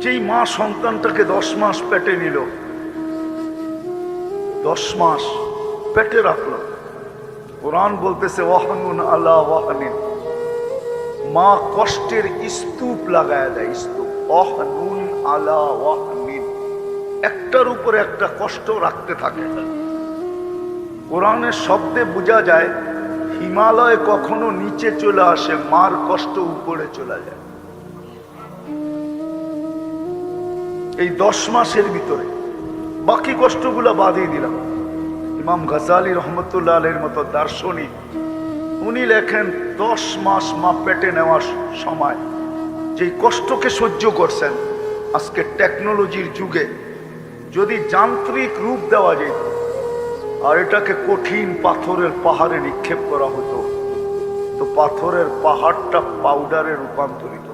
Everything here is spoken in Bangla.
যেই মা সন্তানটাকে দশ মাস পেটে নিল, দশ মাস পেটে রাখল। কোরআন বলতেছে, ওয়াহানুন আল্লাহ ওয়াহানিন। মা কষ্টের স্তূপ লাগায় দেয়, স্তূপ। অহনুন আলা ওয়াহনিন। একটার উপরে একটা কষ্ট রাখতে থাকে। কোরআনের শব্দে বোঝা যায়, হিমালয় কখনো নিচে চলে আসে, মার কষ্ট উপরে চলে যায়। এই দশ মাসের ভিতরে বাকি কষ্টগুলো বাদিয়ে দিলাম। ইমাম গাজালি রহমতুল্লাহ আলের মতো দার্শনিক, উনি লেখেন, দশ মাস মা পেটে নেওয়ার সময় যে কষ্টকে সহ্য করছেন, আজকে টেকনোলজির যুগে যদি যান্ত্রিক রূপ দেওয়া যেত, আর এটাকে কঠিন পাথরের পাহাড়ে নিক্ষেপ করা হতো, তো পাথরের পাহাড়টা পাউডারে রূপান্তরিত।